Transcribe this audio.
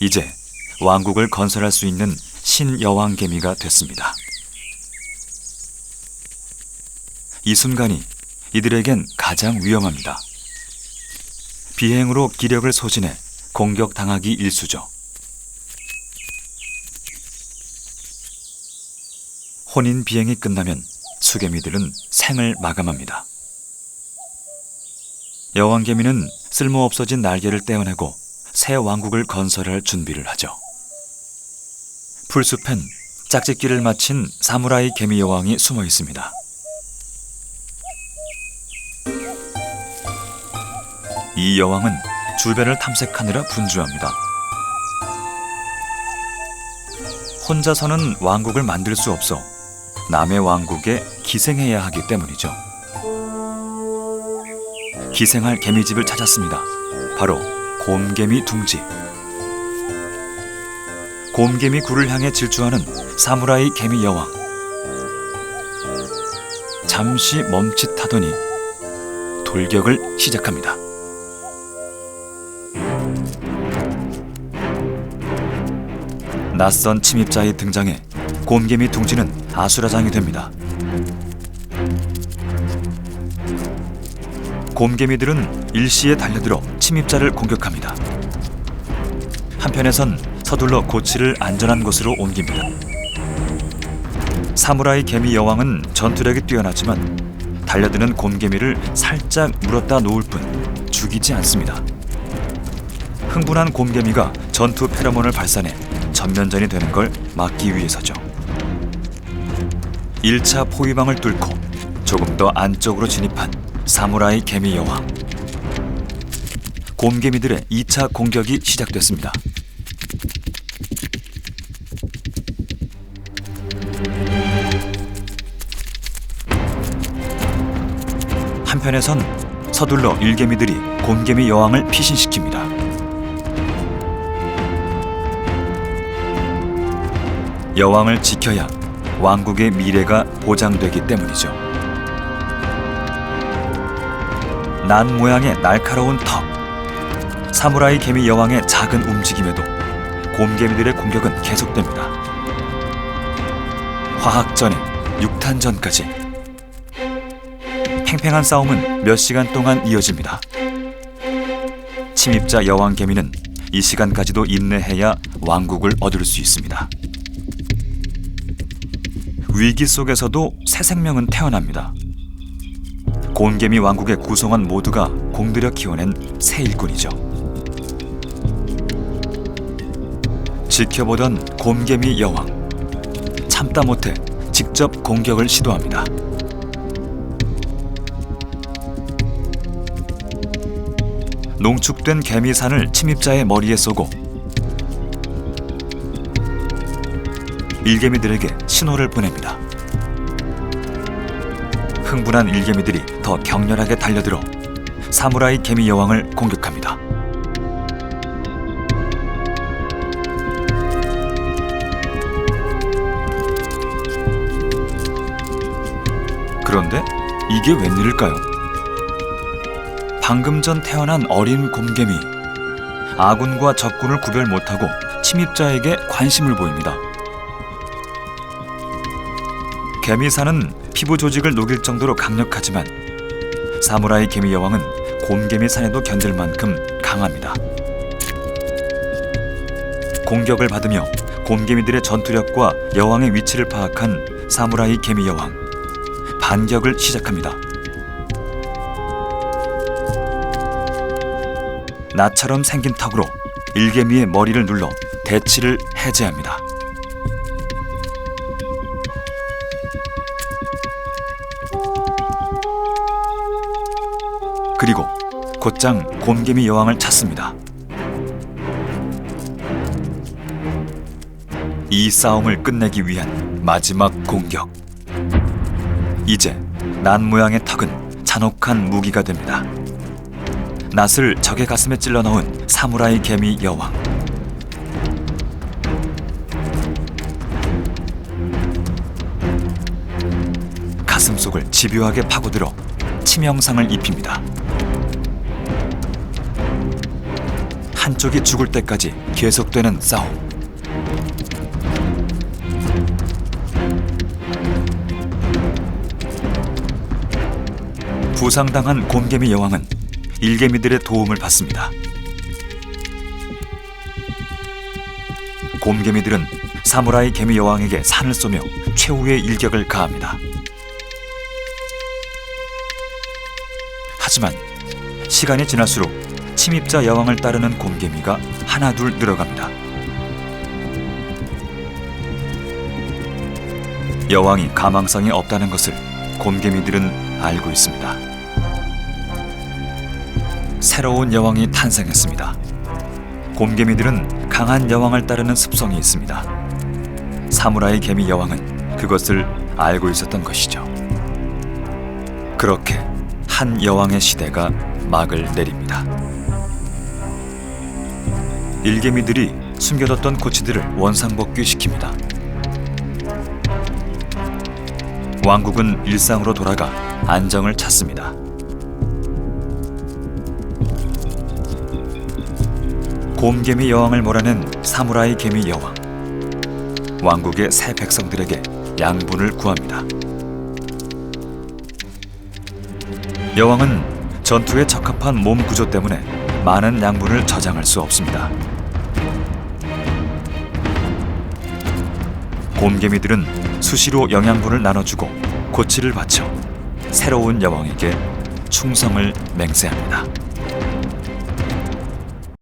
이제 왕국을 건설할 수 있는 신여왕개미가 됐습니다. 이 순간이 이들에겐 가장 위험합니다. 비행으로 기력을 소진해 공격당하기 일쑤죠. 혼인 비행이 끝나면 수개미들은 생을 마감합니다. 여왕개미는 쓸모없어진 날개를 떼어내고 새 왕국을 건설할 준비를 하죠. 풀숲엔 짝짓기를 마친 사무라이 개미 여왕이 숨어 있습니다. 이 여왕은 주변을 탐색하느라 분주합니다. 혼자서는 왕국을 만들 수 없어 남의 왕국에 기생해야 하기 때문이죠. 기생할 개미집을 찾았습니다. 바로 곰개미 둥지. 곰개미 굴을 향해 질주하는 사무라이 개미 여왕. 잠시 멈칫하더니 돌격을 시작합니다. 낯선 침입자의 등장에 곰개미 둥지는 아수라장이 됩니다. 곰개미들은 일시에 달려들어 침입자를 공격합니다. 한편에선 서둘러 고치를 안전한 곳으로 옮깁니다. 사무라이 개미 여왕은 전투력이 뛰어나지만 달려드는 곰개미를 살짝 물었다 놓을 뿐 죽이지 않습니다. 흥분한 곰개미가 전투 페로몬을 발산해 전면전이 되는 걸 막기 위해서죠. 1차 포위망을 뚫고 조금 더 안쪽으로 진입한 사무라이 개미 여왕. 곰개미들의 2차 공격이 시작됐습니다. 한편에선 서둘러 일개미들이 곰개미 여왕을 피신시킵니다. 여왕을 지켜야 왕국의 미래가 보장되기 때문이죠. 난 모양의 날카로운 턱. 사무라이 개미 여왕의 작은 움직임에도 곰개미들의 공격은 계속됩니다. 화학전에 육탄전까지 팽팽한 싸움은 몇 시간 동안 이어집니다. 침입자 여왕 개미는 이 시간까지도 인내해야 왕국을 얻을 수 있습니다. 위기 속에서도 새 생명은 태어납니다. 곤개미 왕국의 구성원 모두가 공들여 키워낸 새 일꾼이죠. 지켜보던 곰개미 여왕 참다 못해 직접 공격을 시도합니다. 농축된 개미산을 침입자의 머리에 쏘고 일개미들에게 신호를 보냅니다. 흥분한 일개미들이 더 격렬하게 달려들어 사무라이 개미 여왕을 공격합니다. 그런데 이게 웬일일까요? 방금 전 태어난 어린 곰개미 아군과 적군을 구별 못하고 침입자에게 관심을 보입니다. 개미사는 피부 조직을 녹일 정도로 강력하지만 사무라이 개미 여왕은 곰개미 산에도 견딜 만큼 강합니다. 공격을 받으며 곰개미들의 전투력과 여왕의 위치를 파악한 사무라이 개미 여왕 반격을 시작합니다. 나처럼 생긴 턱으로 일개미의 머리를 눌러 대치를 해제합니다. 그리고 곧장 곰개미 여왕을 찾습니다. 이 싸움을 끝내기 위한 마지막 공격. 이제 난 모양의 턱은 잔혹한 무기가 됩니다. 낫을 적의 가슴에 찔러 넣은 사무라이 개미 여왕. 가슴 속을 집요하게 파고들어 치명상을 입힙니다. 한쪽이 죽을 때까지 계속되는 싸움. 부상당한 곰개미 여왕은 일개미들의 도움을 받습니다. 곰개미들은 사무라이 개미 여왕에게 산을 쏘며 최후의 일격을 가합니다. 하지만 시간이 지날수록 침입자 여왕을 따르는 곰개미가 하나둘 늘어갑니다. 여왕이 가망성이 없다는 것을 곰개미들은 알고 있습니다. 새로운 여왕이 탄생했습니다. 곰개미들은 강한 여왕을 따르는 습성이 있습니다. 사무라이 개미 여왕은 그것을 알고 있었던 것이죠. 그렇게 한 여왕의 시대가 막을 내립니다. 일개미들이 숨겨뒀던 고치들을 원상복귀시킵니다. 왕국은 일상으로 돌아가 안정을 찾습니다. 곰개미 여왕을 몰아낸 사무라이 개미 여왕. 왕국의 새 백성들에게 양분을 구합니다. 여왕은 전투에 적합한 몸 구조 때문에 많은 양분을 저장할 수 없습니다. 곰개미들은 수시로 영양분을 나눠주고 고치를 바쳐 새로운 여왕에게 충성을 맹세합니다.